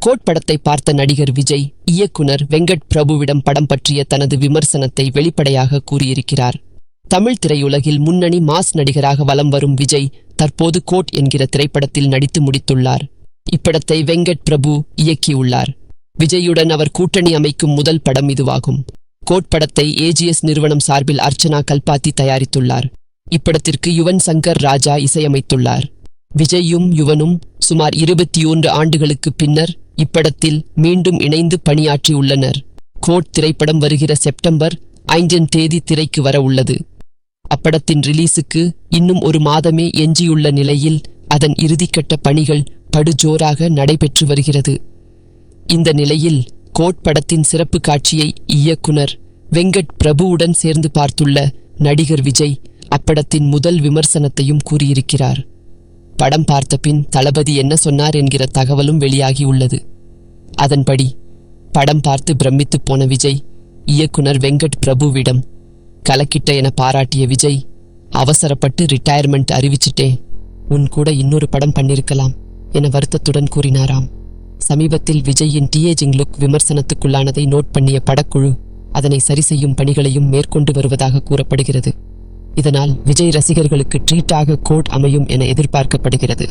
Code படத்தை பார்த்த நடிகர் விஜய் இயக்குனர் வெங்கட் பிரபுவிடம் படம் பற்றிய தனது விமர்சனத்தை வெளிப்படையாக கூறியிருக்கிறார். தமிழ் திரையுலகில் முன்னணி மாஸ் நடிகராக வலம் வரும் விஜய் தற்போது கோட் என்கிற திரைப்படத்தில் நடித்து முடித்துள்ளார். இப்படத்தை வெங்கட் பிரபு இயக்கியுள்ளார். விஜயுடன் அவர் கூட்டணி அமைக்கும் முதல் படம் இதுவாகும். கோட் படத்தை ஏஜிஎஸ் நிறுவனம் சார்பில் அர்ச்சனா கல்பாத்தி தயாரித்துள்ளார். இப்படத்திற்கு யுவன் சங்கர் ராஜா இசையமைத்துள்ளார். விஜயும் யுவனும் சுமார் இருபத்தி ஒன்று ஆண்டுகளுக்கு பின்னர் இப்படத்தில் மீண்டும் இணைந்து பணியாற்றியுள்ளனர். கோட் திரைப்படம் வருகிற செப்டம்பர் ஐந்தாம் தேதி திரைக்கு வர உள்ளது. அப்படத்தின் ரிலீஸுக்கு இன்னும் ஒரு மாதமே எஞ்சியுள்ள நிலையில் அதன் இறுதிக்கட்ட பணிகள் படுஜோராக நடைபெற்று வருகிறது. இந்த நிலையில் கோட் படத்தின் சிறப்பு காட்சியை இயக்குனர் வெங்கட் பிரபுவுடன் சேர்ந்து பார்த்துள்ள நடிகர் விஜய் அப்படத்தின் முதல் விமர்சனத்தையும் கூறியிருக்கிறார். படம் பார்த்த பின் தளபதி என்ன சொன்னார் என்கிற தகவலும் வெளியாகியுள்ளது அதன்படி படம் பார்த்து பிரமித்துப் போன விஜய் இயக்குனர் வெங்கட் பிரபுவிடம் கலக்கிட்ட என பாராட்டிய விஜய் அவசரப்பட்டு ரிட்டையர்மெண்ட் அறிவிச்சிட்டே உன் கூட இன்னொரு படம் பண்ணிருக்கலாம் என வருத்தத்துடன் கூறினாராம். சமீபத்தில் விஜயின் டீஏஜிங் லுக் விமர்சனத்துக்குள்ளானதை நோட் பண்ணிய படக்குழு அதனை சரி செய்யும் பணிகளையும் மேற்கொண்டு வருவதாக கூறப்படுகிறது. இதனால் விஜய் ரசிகர்களுக்கு ட்ரீட்டாக கோட் அமையும் என எதிர்பார்க்கப்படுகிறது.